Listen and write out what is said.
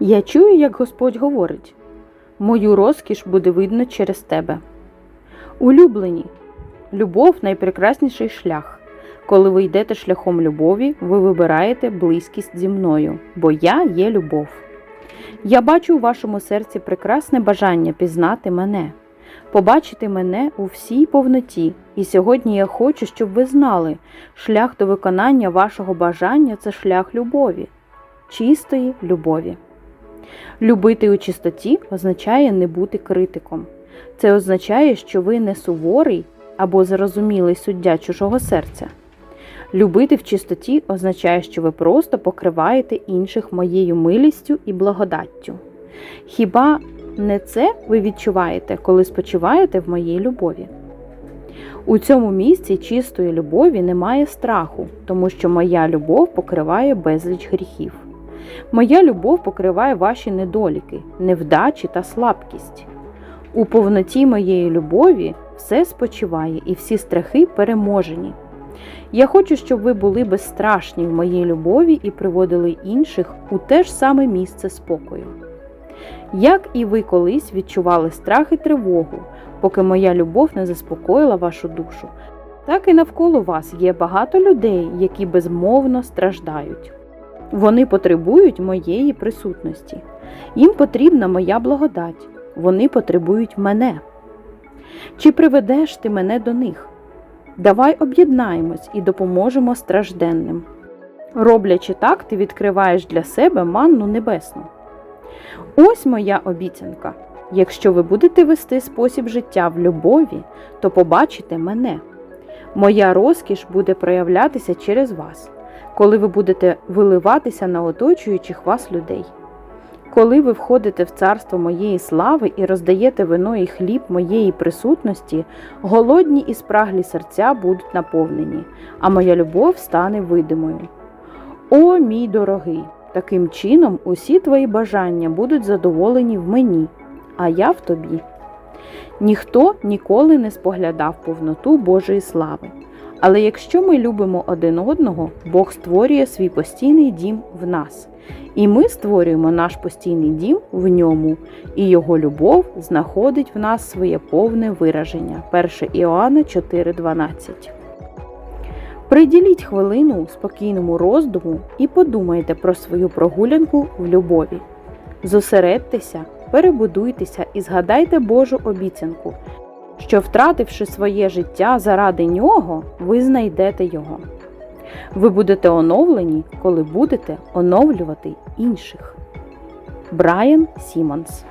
Я чую, як Господь говорить мою розкіш буде видно через тебе. Улюблені, любов найпрекрасніший шлях. Коли ви йдете шляхом любові, ви вибираєте близькість зі мною, бо я є любов. Я бачу у вашому серці прекрасне бажання пізнати мене, побачити мене у всій повноті. І сьогодні я хочу, щоб ви знали, шлях до виконання вашого бажання це шлях любові, чистої любові. Любити у чистоті означає не бути критиком. Це означає, що ви не суворий або зрозумілий суддя чужого серця. Любити в чистоті означає, що ви просто покриваєте інших моєю милістю і благодаттю. Хіба не це ви відчуваєте, коли спочиваєте в моїй любові? У цьому місці чистої любові немає страху, тому що моя любов покриває безліч гріхів. Моя любов покриває ваші недоліки, невдачі та слабкість. У повноті моєї любові все спочиває і всі страхи переможені. Я хочу, щоб ви були безстрашні в моїй любові і приводили інших у те ж саме місце спокою. Як і ви колись відчували страх і тривогу, поки моя любов не заспокоїла вашу душу, так і навколо вас є багато людей, які безмовно страждають. Вони потребують моєї присутності. Їм потрібна моя благодать. Вони потребують мене. Чи приведеш ти мене до них? Давай об'єднаємось і допоможемо стражденним. Роблячи так, ти відкриваєш для себе манну небесну. Ось моя обіцянка. Якщо ви будете вести спосіб життя в любові, то побачите мене. Моя розкіш буде проявлятися через вас, коли ви будете виливатися на оточуючих вас людей. Коли ви входите в царство моєї слави і роздаєте вино і хліб моєї присутності, голодні і спраглі серця будуть наповнені, а моя любов стане видимою. О, мій дорогий! Таким чином усі твої бажання будуть задоволені в мені, а я в тобі. Ніхто ніколи не споглядав повноту Божої слави. Але якщо ми любимо один одного, Бог створює свій постійний дім в нас, і ми створюємо наш постійний дім в ньому, і Його любов знаходить в нас своє повне вираження. 1 Іоанна 4,12. Приділіть хвилину спокійному роздуму і подумайте про свою прогулянку в любові. Зосередьтеся, перебудуйтеся і згадайте Божу обіцянку, що, втративши своє життя заради нього, ви знайдете його. Ви будете оновлені, коли будете оновлювати інших. Брайан Сімонс